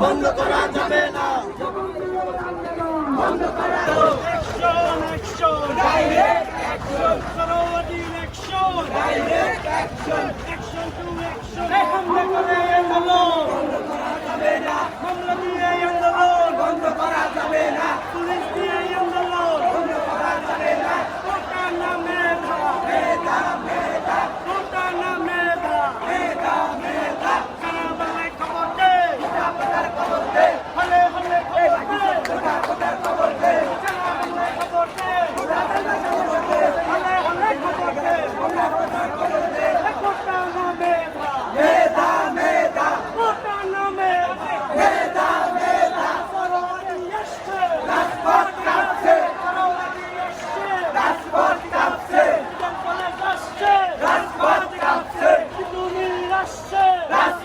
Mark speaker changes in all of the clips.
Speaker 1: বন্ধ করা যাবে না। বন্ধ করা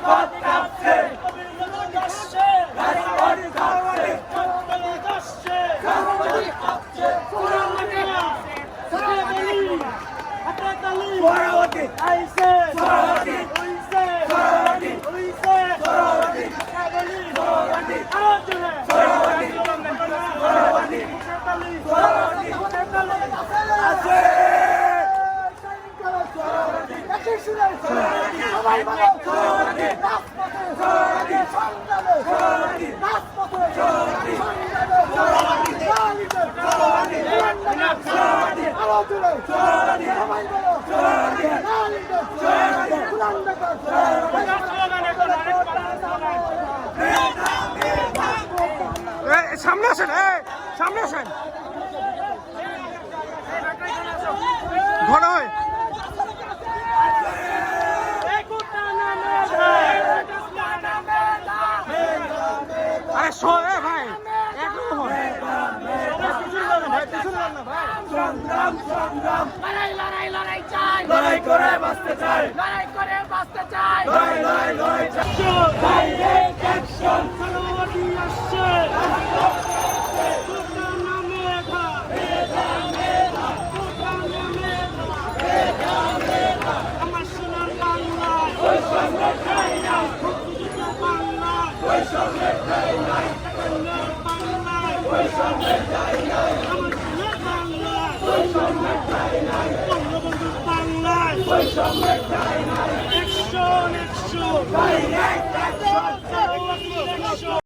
Speaker 1: Come
Speaker 2: on, come
Speaker 1: on.
Speaker 3: সামনে আসেন সামনে আসেন। ঘন হয়। ভাই।
Speaker 1: সংগ্রাম সংগ্রাম।
Speaker 4: লড়াই লড়াই লড়াই চাই।
Speaker 1: লড়াই করে বাঁচতে চাই।
Speaker 4: লড়াই করে বাঁচতে চাই।
Speaker 1: লড়াই লড়াই লড়াই চাই। ডাইরেক্ট অ্যাকশন
Speaker 2: সরোবরী আসছে We're Vai, vai!